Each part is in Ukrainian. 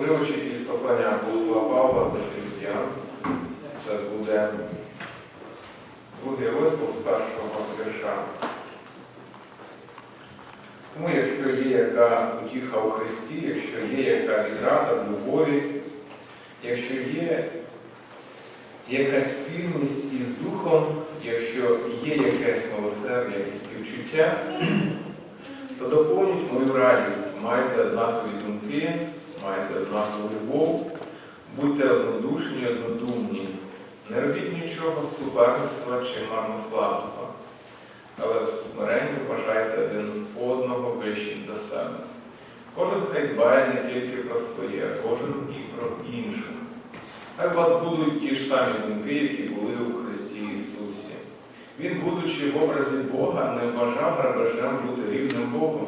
Уривочок із послання апостола Павла до Філіп'ян. Це буде другий розділ з першого вірша. Тому якщо є яка утіха у Христі, якщо є яка відрада в любові, якщо є якась спільність із Духом, якщо є якесь милосердя і співчуття, то доповніть мою радість, майте однакові думки, майте однакову любов, будьте однодушні, однодумні, не робіть нічого з суперництва чи марнославства, але в смиренні бажайте один одного вищим за себе. Кожен хай дбає не тільки про своє, а кожен і про інших. Хай у вас будуть ті ж самі думки, які були у Христі Ісусі. Він, будучи в образі Бога, не вважав грабежем бути рівним Богом,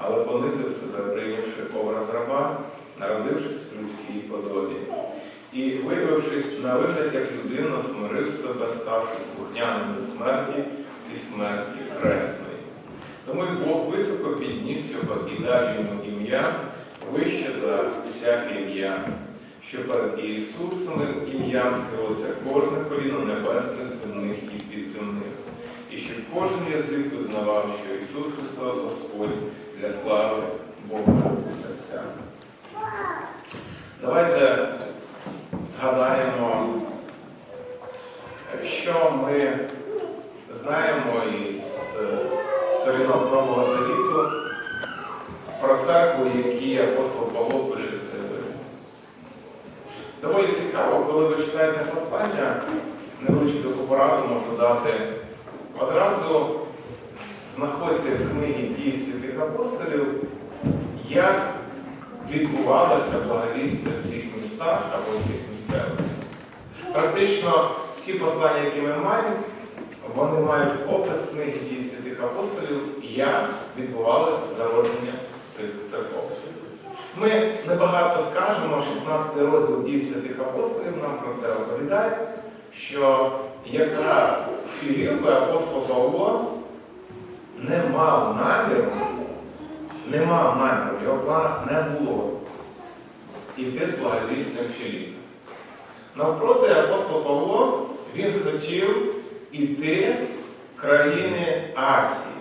але понизив себе, прийнявши образ раба, народившись в людській подобі. І, виявившись на вигляд як людина, смирив себе, ставши слухняним до смерті і смерті хресної. Тому й Бог високо підніс його і дав йому ім'я вище за всяке ім'я, що перед Ісусовим ім'ям схилося кожне коліно небесних, земних і підземних, і щоб кожен язик визнавав, що Ісус Христос Господь для слави Бога Отця. Давайте згадаємо, що ми знаємо із е, сторінок Нового Завіту про церкву, якій апостол Павло пише цей лист. Доволі цікаво, коли ви читаєте послання, невеличку таку можу дати. Одразу знаходьте в книгі дій святих апостолів, як відбувалося благовістя в цих містах або в цих місцевостях. Практично всі послання, які ми маємо, вони мають опис книги дій святих апостолів, як відбувалося зародження цих церков. Ми небагато скажемо, 16 розділ дій святих апостолів нам про це оповідає, що якраз Філіппи апостол Павло не мав наміру, не мав наміру, його планах не було йти з благовістям Філіп. Навпроти апостол Павло він хотів іти в країни Асії.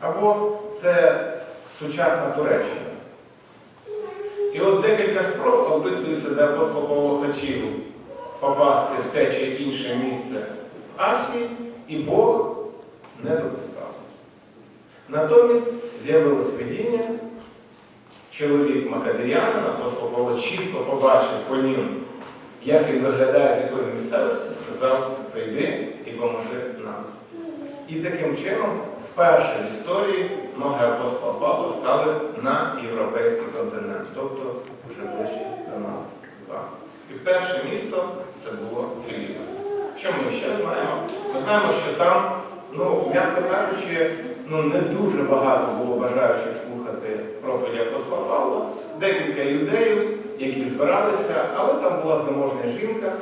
Або це сучасна Туреччина. І от декілька спроб описується, де апостол Павло хотів попасти в те чи інше місце в Асії, і Бог не допускав. Натомість з'явилось видіння, чоловік Макадеянин, апостол Павло чітко побачив по ньому, як він виглядає з якої місцевості, сказав, прийди і поможи нам. І таким чином, вперше в історії ноги апостола Павла стали на європейський континент, тобто вже ближче до нас з вами. І перше місто це було Філіппи. Що ми ще знаємо? Ми знаємо, що там, ну, м'яко кажучи, ну, не дуже багато було бажаючих слухати проповіді апостола Павла, декілька юдеїв, які збиралися, але там була заможня жінка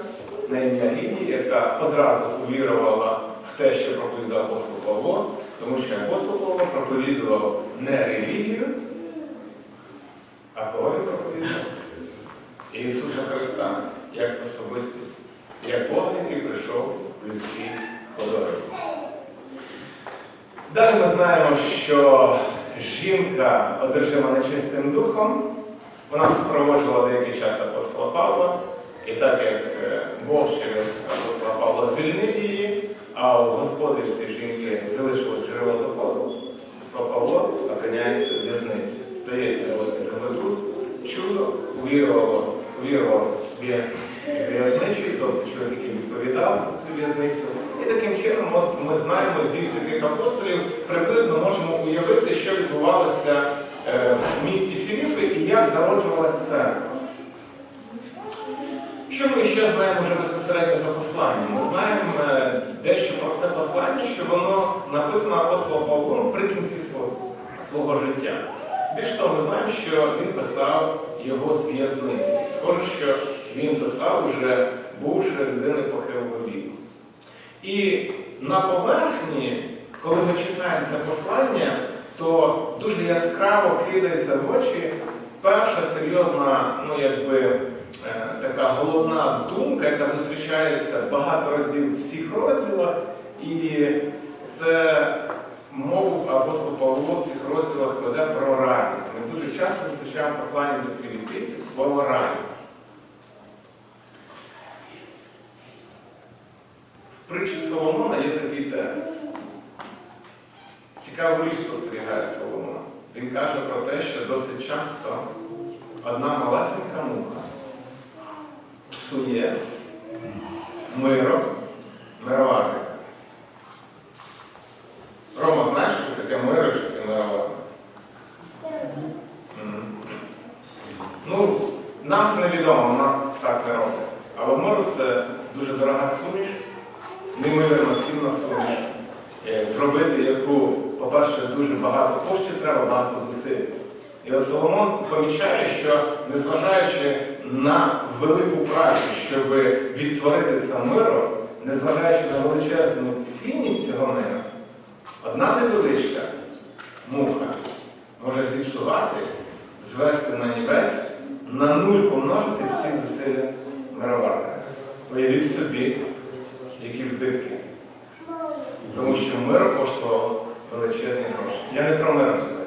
на ім'я Лідія, яка одразу увірувала в те, що проповідав апостол Павло, тому що апостол Павло проповідував не релігію, а кого він проповідував? Ісуса Христа як особистість, як Бога, який прийшов в людській подобі. Далі ми знаємо, що жінка одержима нечистим духом, вона супроводжувала деякий час апостола Павла, і так як е, Бог через апостола Павла звільнив її, а у господарі цієї жінки залишилось джерело доходу, апостол Павло опиняється в в'язниці. Стається от землетрус, чудо, увірувало, увірував в'язничий, тобто чоловік, який відповідав за цю в'язницю. І таким чином от ми знаємо з дій святих апостолів, приблизно можемо уявити, що відбувалося е, в місті Філіппи і як зароджувалася церква. Що ми ще знаємо вже безпосередньо за посланням? Ми знаємо е, дещо про це послання, що воно написано апостолом Павлом при кінці свого, свого життя. Більш того, ми знаємо, що він писав його з в'язниці. Схоже, що він писав вже бувши людини похилого віку. І на поверхні, коли ми читаємо це послання, то дуже яскраво кидається в очі перша серйозна ну якби е, така головна думка, яка зустрічається багато разів в всіх розділах, і це мову апостол Павло в цих розділах веде про радість. Ми дуже часто зустрічаємо послання до філіппійців слово радість. Притчі Соломона є такий текст. Цікаву річ спостерігає Соломон. Він каже про те, що досить часто одна малесенька муха псує миро мироварника. Рома, знаєш, що таке миро, і що таке мироварник? Мгм. Ну, нам це невідомо, у нас так не роблять. Але миру це дуже дорога суміш, неймовірно цінна суміш. Е, Зробити яку, по-перше, дуже багато коштів треба, багато зусиль. І Соломон помічає, що незважаючи на велику працю, щоб відтворити це миро, незважаючи на величезну цінність цього миру, одна невеличка муха може зіпсувати, звести на нівець, на нуль помножити всі зусилля мироварника. Уявіть собі, які збитки. Тому що мир коштував величезні гроші. Я не про мир сьогодні.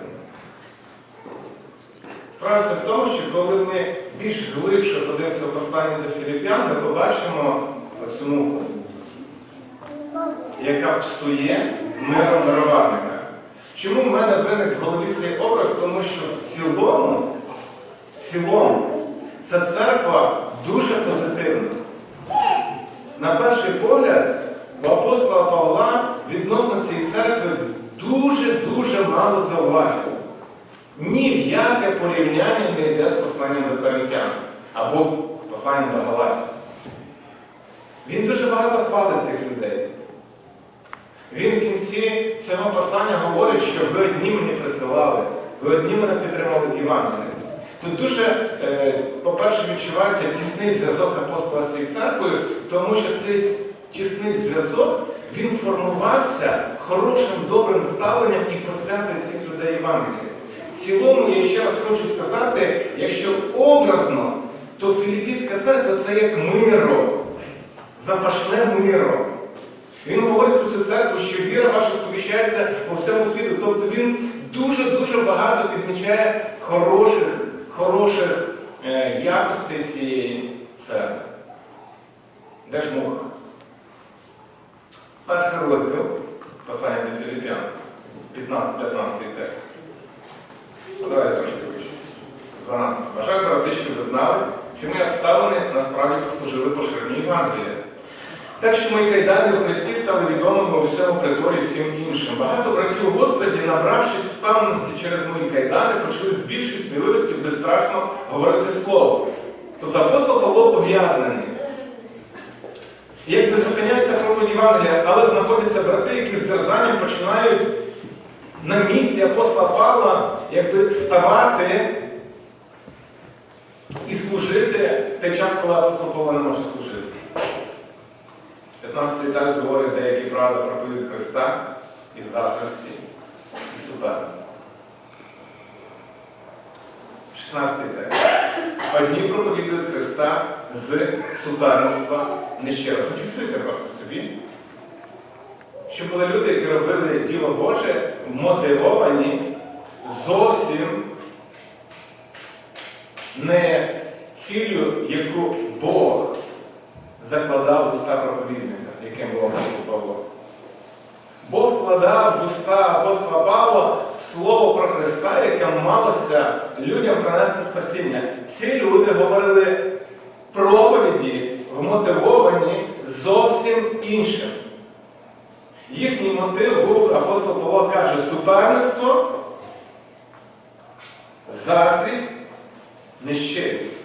Справа все в тому, що коли ми більш глибше подивимося в посланні до Філіп'ян, ми побачимо оцю яка псує миром мироварника. Чому в мене виник в голові цей образ? Тому що в цілому, в цілому, ця церква дуже позитивна. На перший погляд, у апостола Павла відносно цієї церкви дуже-дуже мало зауважень. Ні в яке порівняння не йде з посланням до Коринтян або з посланням до Галатів. Він дуже багато хвалить цих людей тут. Він в кінці цього послання говорить, що ви одні мені присилали, ви одні мене підтримали в Євангелії. Тут дуже, е, по-перше, відчувається тісний зв'язок апостола з цією церквою, тому що цей тісний зв'язок він формувався хорошим, добрим ставленням і посвятою цих людей Євангелії. В цілому, я ще раз хочу сказати, якщо образно, то Філіппійська церква це як миро, запашне миро. Він говорить про цю церкву, що віра ваша сповіщається по всьому світу. Тобто він дуже-дуже багато підмічає хороших, хороших е, якостей цієї церкви. Де ж муха? Перший розділ послання до Філіппян, 15, 15 текст. Ну, Давайте трошки вище. З 12. Бажаю, брати, щоб ви знали, що мої обставини насправді послужили поширенню Євангелія. Так що мої кайдани в Христі стали відомими у всьому приторі всім іншим. Багато братів Господі, набравшись впевненості через мої кайдани, почали з більшою сміливістю безстрашно говорити слово. Тобто апостол Павло пов'язаний. І якби зупиняється проповідь Євангелія, але знаходяться брати, які з дерзанням починають на місці апостола Павла якби ставати і служити в той час, коли апостол Павло не може служити. 15 текст говорить деякі правила проповідь Христа із заздрості і суперництва. 16 текст. Одні проповідують Христа з суперництва нещиро. Зафіксуйте просто собі. Що були люди, які робили діло Боже, мотивовані зовсім не ціллю, яку Бог закладав в уста проповідника, яким апостол Павло. Бог вкладав в уста апостола Павла слово про Христа, яке малося людям принести спасіння. Ці люди говорили проповіді, вмотивовані зовсім іншим. Їхній мотив був, апостол Павло каже, суперництво, заздрість, нещирість.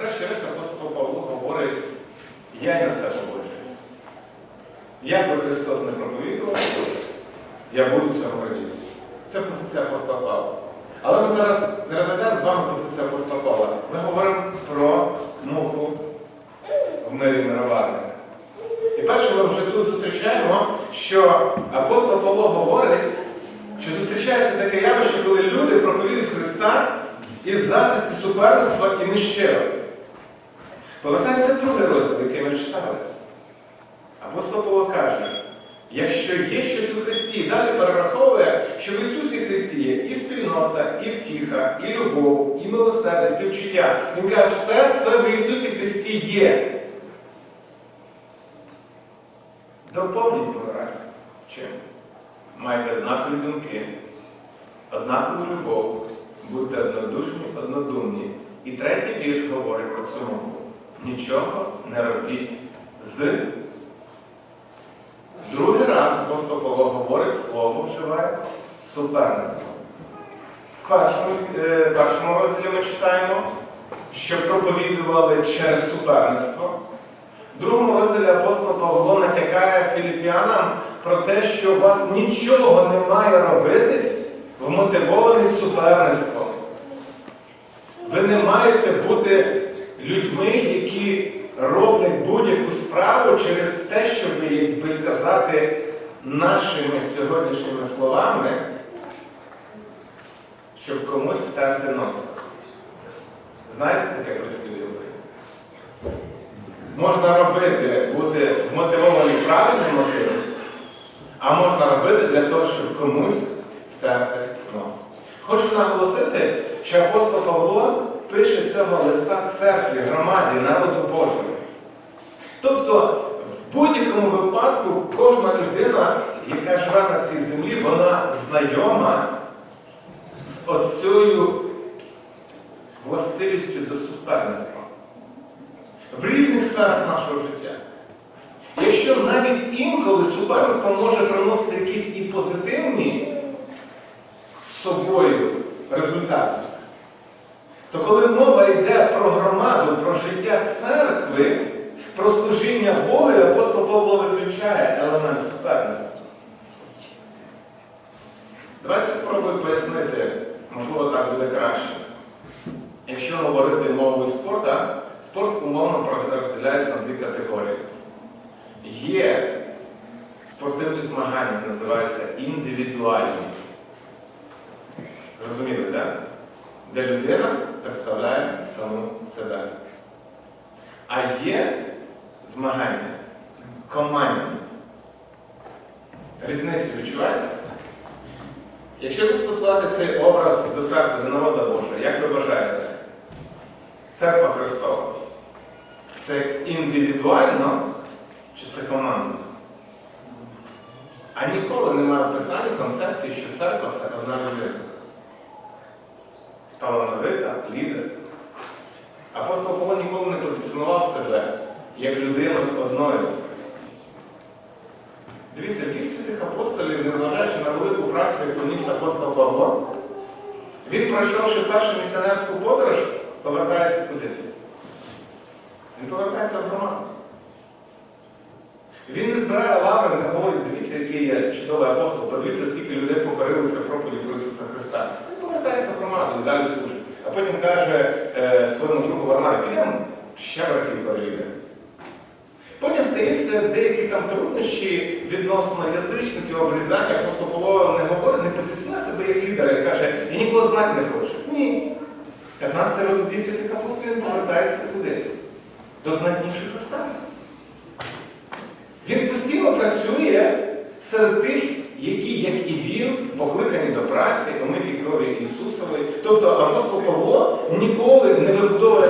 Врешті-решт апостол Павло говорить, я й на це погоджуюсь. Як би Христос не проповідував, я буду цього радіти. Це позиція апостола Павла. Але ми зараз не розглядаємо з вами позицію апостола Павла. Ми говоримо про муху в мирі мироварника. І перше ми вже тут зустрічаємо, що апостол Павло говорить, що зустрічається таке явище, коли люди проповідують Христа із заздрості суперництва і нещиро. Повертаємося в другий розділ, який ми читали. Апостол Павло каже, якщо є щось у Христі, далі перераховує, що в Ісусі Христі є і спільнота, і втіха, і любов, і милосердя, співчуття. Він каже, все це в Ісусі Христі є. Доповніть радість. Чим? Майте однакові думки, однакову любов, будьте однодушні, однодумні. І третій вірш говорить про цю мову. Нічого не робіть з. Другий раз апостол Павло говорить слово вживає суперництво. В першому, е, першому розділі ми читаємо, що проповідували через суперництво. В другому розділі апостол Павло натякає філіпіанам про те, що у вас нічого не має робитись вмотивований суперництвом. Ви не маєте бути людьми, які роблять будь-яку справу через те, щоб, як сказати, нашими сьогоднішніми словами, щоб комусь втерти носа. Знаєте таке прислів'я українське? Можна робити, бути вмотивований правильним мотивом, а можна робити для того, щоб комусь втерти нос. Хочу наголосити, що апостол Павло пише цього листа церкві, громаді, народу Божому. Тобто, в будь-якому випадку кожна людина, яка живе на цій землі, вона знайома з оцею властивістю до суперництва в різних сферах нашого життя. Якщо навіть інколи суперництво може приносити якісь і позитивні з собою результати, то коли мова йде про громаду, про життя церкви, про служіння Богу, апостол Павло виключає елемент суперництва. Давайте спробую пояснити, можливо, так буде краще. Якщо говорити мовою спорту, спорт умовно розділяється на дві категорії. Є спортивні змагання, називаються індивідуальні. Зрозуміли, так? Де людина представляє саму себе. А є змагання командні. Різницю відчуваєте? Якщо застосувати цей образ до церкви, до народа Божого, як ви вважаєте? Церква Христова. Це індивідуально чи це командно? А ніколи немає в Писанні концепції, що церква це одна людина. Талановита, лідер. Апостол Павло ніколи не позиціонував себе як людину одною. Дивіться, яких святих апостолів, незважаючи на велику працю, яку ніс апостол Павло, він, пройшовши першу місіонерську подорож, повертається туди. Він повертається в громаду. Він не збирає лаври, не говорить, дивіться, який я чудовий апостол, подивіться, скільки людей покорилися проповіді про Ісуса Христа. Повертається громаду і далі служить. А потім каже е, своєму другу Варнаві, підемо ще братів перевіримо. Потім стається деякі там труднощі відносно язичників, обрізання. Апостол Павло не говорить, не позиціонує себе як лідера і каже, я нікого знати не хочу. Ні. 15 років дій святих апостолів він повертається куди? До знатніших за. Він постійно працює серед тих, які, як і він, покликані до праці, омиті крові Ісусової. Тобто апостол Павло ніколи не вибудовує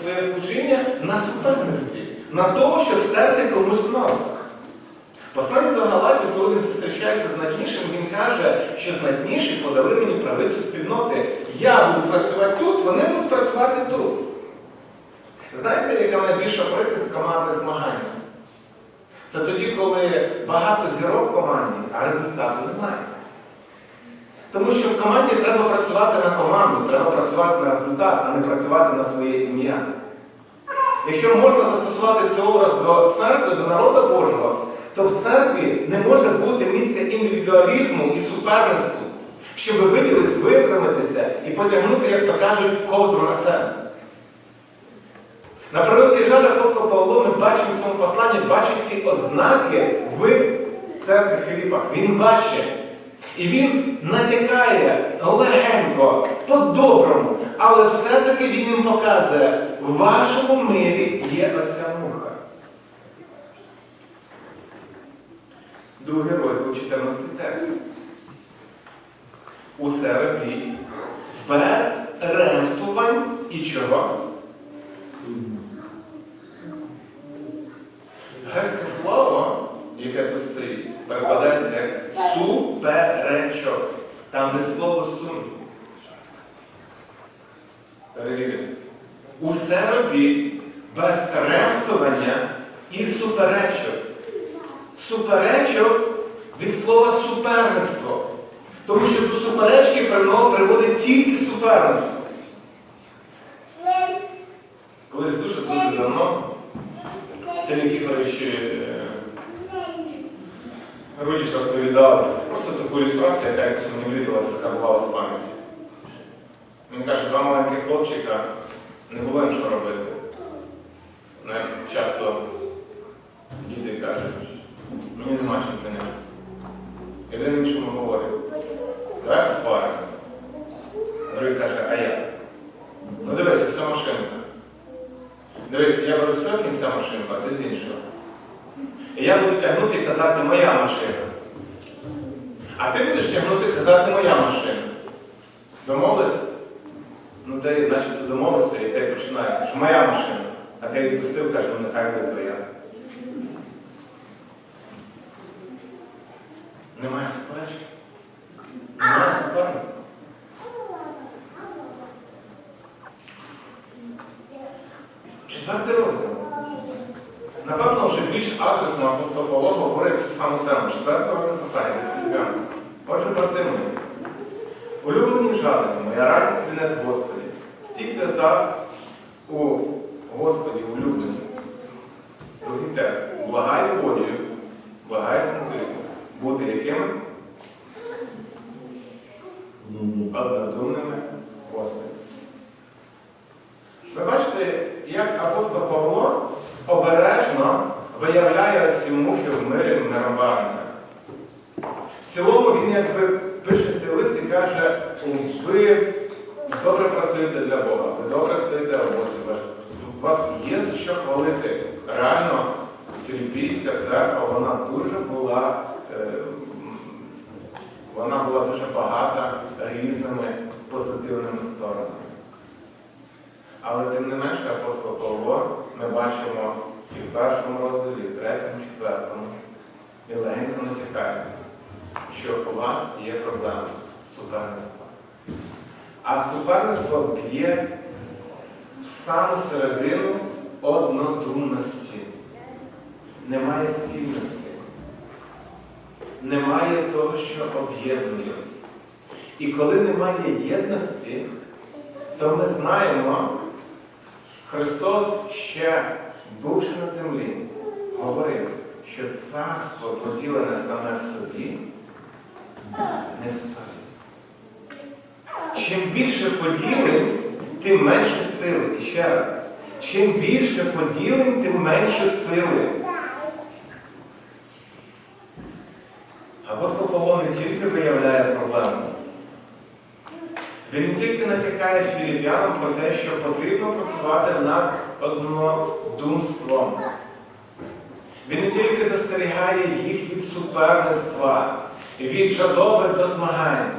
своє служіння на суперництві, на тому, щоб втерти комусь носа. Посланець до Галатів, коли він зустрічається з знатнішим, він каже, що знатніші подали мені правицю спільноти. Я буду працювати тут, вони будуть працювати тут. Знаєте, яка найбільша прикрість командне змагання? Це тоді, коли багато зірок в команді, а результату немає. Тому що в команді треба працювати на команду, треба працювати на результат, а не працювати на своє ім'я. Якщо можна застосувати цей образ до церкви, до народу Божого, то в церкві не може бути місця індивідуалізму і суперництву, щоб виділитись, виокремитися і потягнути, як то кажуть, ковдру на себе. На превеликий жаль, апостол Павло, ми бачимо в цьому посланні, бачить ці ознаки в церкві Філіпах. Він бачить. І він натякає легенько, по-доброму, але все-таки він їм показує, в вашому мирі є оця муха. Другий розділ, 14 текст. Усе робіть без ремствувань і чого? Грецьке слово, яке тут стоїть, перекладається як суперечок. Там не слово сумнів. Перевірити. Усе робіть без ремствування і суперечок. Суперечок від слова суперництво. Тому що до суперечки приводить тільки суперництво. Колись дуже-дуже давно Сергій Кіфорович е, Рудіч розповідав просто таку ілюстрацію, яка якось мені врізалася, закарбувала з пам'яті. Він каже, два маленьких хлопчика не було їм що робити. Ну, часто діти кажуть, мені нема чим зайнятися. Один іншому говорить, давай посваримося. Другий каже, а я? Ну дивись, це машинка. Дивись, я беру з цього кінця машинку, а ти з іншого. І я буду тягнути і казати моя машина. А ти будеш тягнути і казати моя машина. Домовились? Ну ти начебто домовився і ти починаєш. Моя машина. А ти відпустив, каже, ну нехай буде твоя. Немає суперечки. Немає суперництва. Четвертий розділ. Напевно, вже більш адресно апостол Павло говорить цю саму тему. Четвертий розділ послання до Філіппян. Отже, брати мої, улюблені жадені, моя радість вінець Господі. Стійте так у Господі, улюблені. Другий текст. Благаю волею, благаю синтою. Бути якими? Однодумними Господи. Ви бачите, як апостол Павло обережно виявляє ці мухи в мирі з миробарника. В цілому він якби пише цей лист і каже, ви добре працюєте для Бога, ви добре стоїте в Бозі, ваш- у вас є за що хвалити. Реально, Філіппійська церква, вона дуже була, е, вона була дуже багата різними позитивними сторонами. Але тим не менше, апостол Павло ми бачимо і в першому розділі, і в третьому, четвертому, і легенько натякає, що у вас є проблема суперництва. А суперництво б'є в саму середину однодумності. Немає спільності. Немає того, що об'єднує. І коли немає єдності, то ми знаємо, Христос ще, бувши на землі, говорив, що царство поділене саме в собі не стоїть. Чим більше поділень, тим менше сили. І ще раз, чим більше поділень, тим менше сили. Апостол Павло не тільки виявляє проблему, він не тільки натякає філіп'янам про те, що потрібно працювати над однодумством. Він не тільки застерігає їх від суперництва, від жадоби до змагань.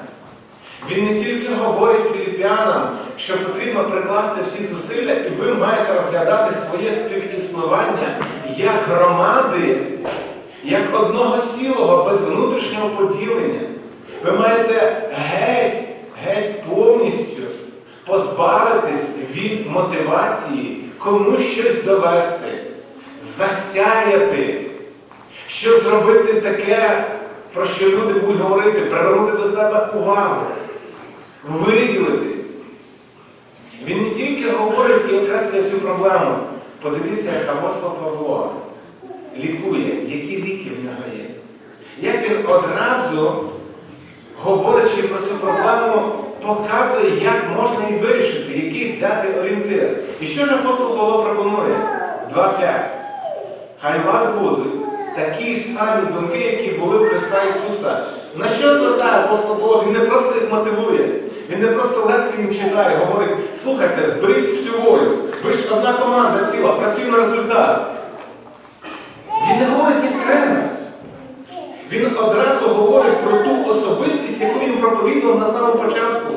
Він не тільки говорить філіп'янам, що потрібно прикласти всі зусилля, і ви маєте розглядати своє співіснування як громади, як одного цілого, без внутрішнього поділення. Ви маєте геть, геть повністю позбавитись від мотивації комусь щось довести, засяяти, що зробити таке, про що люди будуть говорити, привернути до себе увагу, виділитись. Він не тільки говорить і окреслює цю проблему. Подивіться, як апостол Павло лікує, які ліки в нього є. Як він одразу, говорячи про цю проблему, показує, як можна її вирішити, який взяти орієнтир. І що ж апостол Павло пропонує? 2.5. Хай у вас будуть такі ж самі думки, які були в Христа Ісуса. На що звертає апостол Павло? Він не просто їх мотивує. Він не просто лекцію їм читає, говорить, слухайте, зберіть всю волю. Ви ж одна команда ціла, працюємо на результат. Він не говорить як тренер. Він одразу говорить про ту особистість, яку він проповідував на самому початку.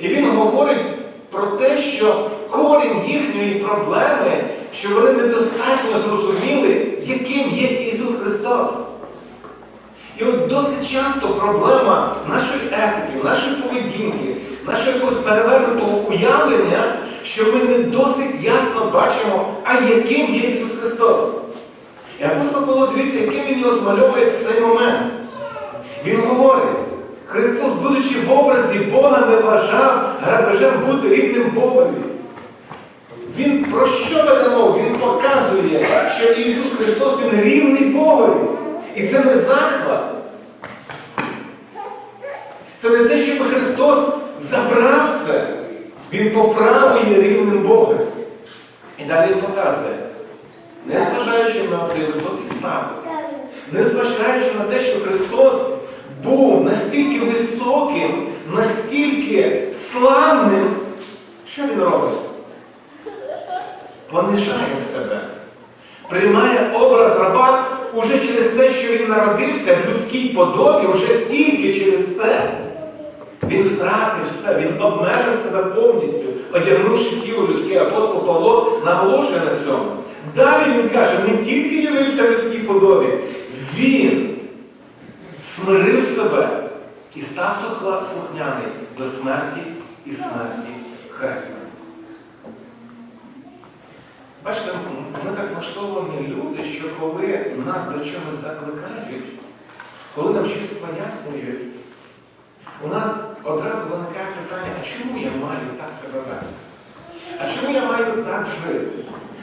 І він говорить про те, що корінь їхньої проблеми, що вони недостатньо зрозуміли, яким є Ісус Христос. І от досить часто проблема нашої етики, нашої поведінки, нашого якогось перевернутого уявлення, що ми не досить ясно бачимо, а яким є Ісус Христос. І апостол Павло, дивіться, яким він його змальовує в цей момент. Він говорить, Христос, будучи в образі Бога, не вважав грабежем бути рівним Богові. Він про що веде мову? Він показує, що Ісус Христос Він рівний Богові. І це не захват. Це не те, щоб Христос забрав це. Він по праву є рівним Богом. І далі він показує, незважаючи на цей високий статус, незважаючи на те, що Христос був настільки високим, настільки славним, що він робить? Понижає себе, приймає образ раба уже через те, що він народився в людській подобі, вже тільки через це. Він втратив все, він обмежив себе повністю, одягнувши тіло людське. Апостол Павло наголошує на цьому. Далі він каже, не тільки явився в людській подобі, він смирив себе і став слухняний до смерті і смерті Хреста. Бачите, ми так влаштовані люди, що коли нас до чогось закликають, коли нам щось пояснюють, у нас одразу виникає питання, а чому я маю так себе вести? А чому я маю так жити?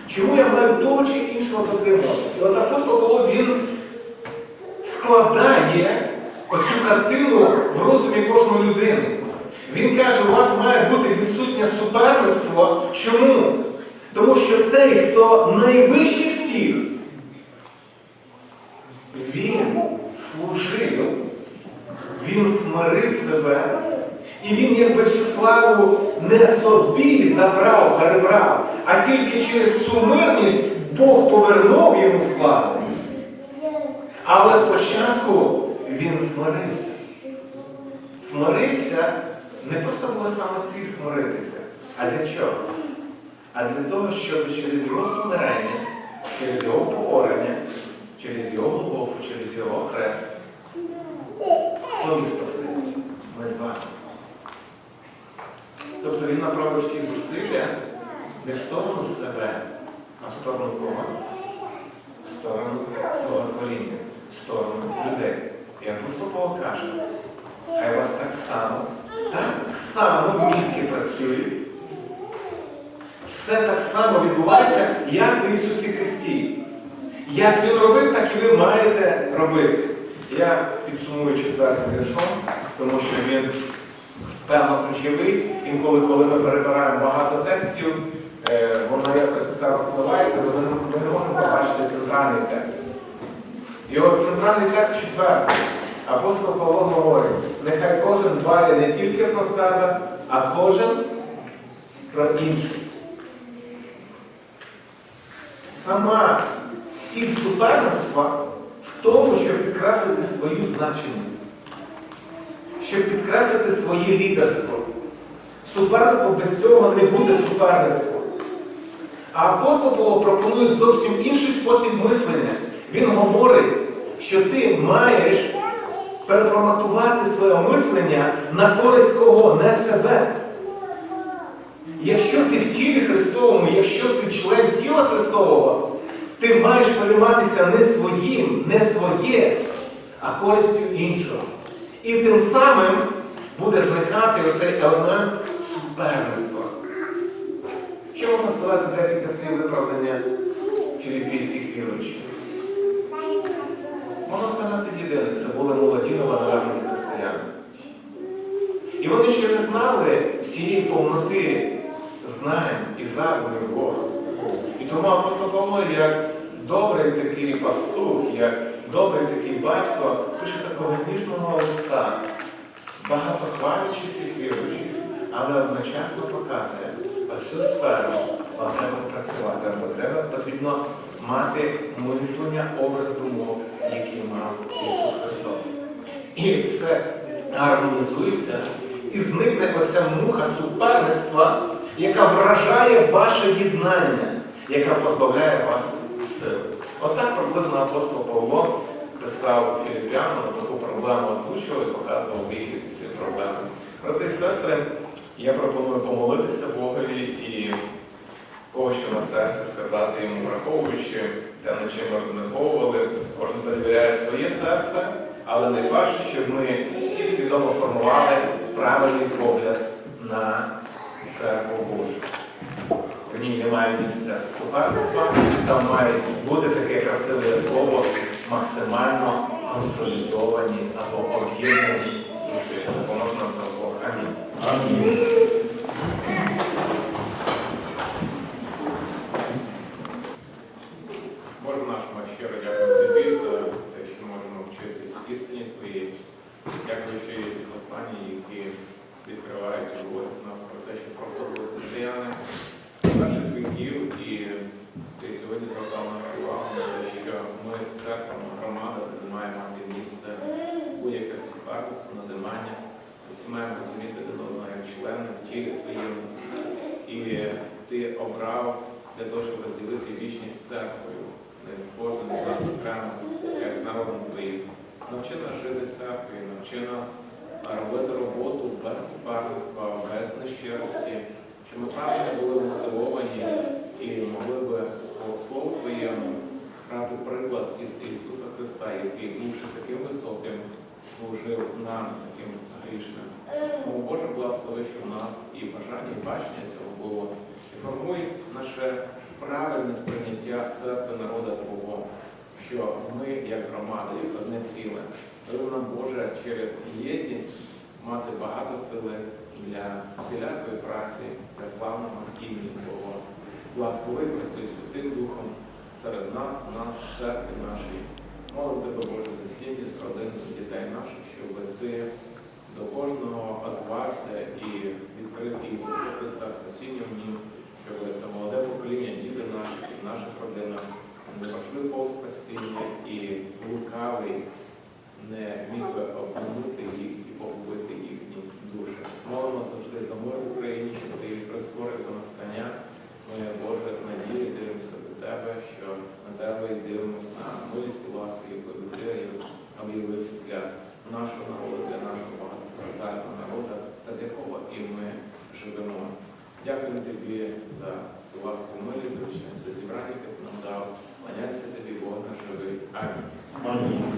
Чому я маю того чи іншого дотримуватися? От апостол Павло, він складає оцю картину в розумі кожної людини. Він каже, у вас має бути відсутнє суперництво. Чому? Тому що той, хто найвищий всіх, він служив, він смирив себе, і він якби всю славу не собі забрав, перебрав, а тільки через сумирність Бог повернув йому славу. Але спочатку він смирився. Смирився не просто було саме ціль смиритися, а для чого? А для того, щоб через його смирення, через його покорення, через його Голгофу, через його хрест, хто міг спастися? Ми з вами. Тобто він направив всі зусилля не в сторону себе, а в сторону кого? В сторону свого творіння, в сторону людей. І апостол Павло каже, хай вас так само, так само мізки працюють. Все так само відбувається, як в Ісусі Христі. Як Він робив, так і ви маєте робити. Я підсумую четвертим віршом, тому що він певно ключовий. Інколи, коли ми перебираємо багато текстів, е, воно якось все розпливається, ми не можемо побачити центральний текст. І от центральний текст четвертий. Апостол Павло говорить, нехай кожен дбає не тільки про себе, а кожен про інших. Сама сіль суперництва в тому, щоб підкреслити свою значимість, щоб підкреслити своє лідерство. Суперництво без цього не буде суперництвом. А апостол Павло пропонує зовсім інший спосіб мислення. Він говорить, що ти маєш переформатувати своє мислення на користь кого? Не себе. Якщо ти в тілі Христовому, якщо ти член тіла Христового, ти маєш перейматися не своїм, не своє, а користю іншого. І тим самим буде зникати оцей елемент суперництва. Що можна сказати декілька слів виправдання філіппійських віруючих? Можна сказати єдине, це були молоді новонавернені християни. І вони ще не знали всієї повноти знань і задумів Бога. І тому апостол Павло, як добрий такий пастух, як добрий такий батько, пише такого ніжного листа багато хвалячи цих віруючих, але одночасно показує оцю сферу, вам треба працювати, або треба потрібно мати мислення, образ думок, який мав Ісус Христос. І все гармонізується, і зникне оця муха суперництва, яка вражає ваше єднання, яка позбавляє вас сили. Отак приблизно апостол Павло писав Філіппянам, таку проблему озвучував і показував вихід з цієї проблеми. Брати і сестри, я пропоную помолитися Богові і кого що на серці сказати йому, враховуючи те, над чим ми розмірковували, кожен перевіряє своє серце, але найперше, щоб ми всі свідомо формували правильний погляд на церкву Божу. В ній немає місця суперництва, там має бути таке красиве слово максимально консолідовані або об'єднані зусилля. Допоможе нам цього Амінь. Амінь. Боже наш, ми щиро дякуємо тобі за те, що можемо вчитись істині твоїй. Дякую, що є ці послання, які відкривають і говорять нас про те, що просто були християни перших віків, і ти сьогодні звертав нашу увагу на те, що ми церква, громада, де має мати місце будь-яке суперництво, надимання. Маємо розуміти один як в тілі твоєму. І ти обрав для того, щоб розділити вічність з церквою, не з кожним з нас окремо, як з народом твоїм. Навчи нас жити церквою, навчи нас робити роботу без суперництва, без нещирості, щоб ми правильно були мотивовані і могли би по слову Твоєму брати приклад із Ісуса Христа, який, бувши таким високим, служив нам таким грішним. Тому Боже, благослови, що в нас і бажання, і бачення цього було. І формуй наше правильне сприйняття церкви народа Твого, що ми, як громада, як одне ціле, дали нам Боже через єдність мати багато сили для всілякої праці, для славного імені Твого. Благослови Пресуй Святим Духом серед нас, у нас, в церкві нашій. Мали би доводити слідність родин дітей наших, щоб ти до кожного озвався і відкрив Ісуса Христа спасіння в нім, щоб це молоде покоління, діти наші, в наших родинах не пошли повз спасіння і лукавий не міг би обманути їх і погубити їхні душі. Молимо завжди за мир в Україні, щоб ти їх прискорив до настання. Моє Боже, з надією дивимося тебе, що на тебе і дивимося на милість і ласку, якою ти об'явився для нашого народу, для нашого багатостраждального народу, це якого і ми живемо. Дякую тобі за цю ласку милість, за зібрання, яке ти нам дав. Маняйся тобі, Бог наш живий. Амінь. Амінь.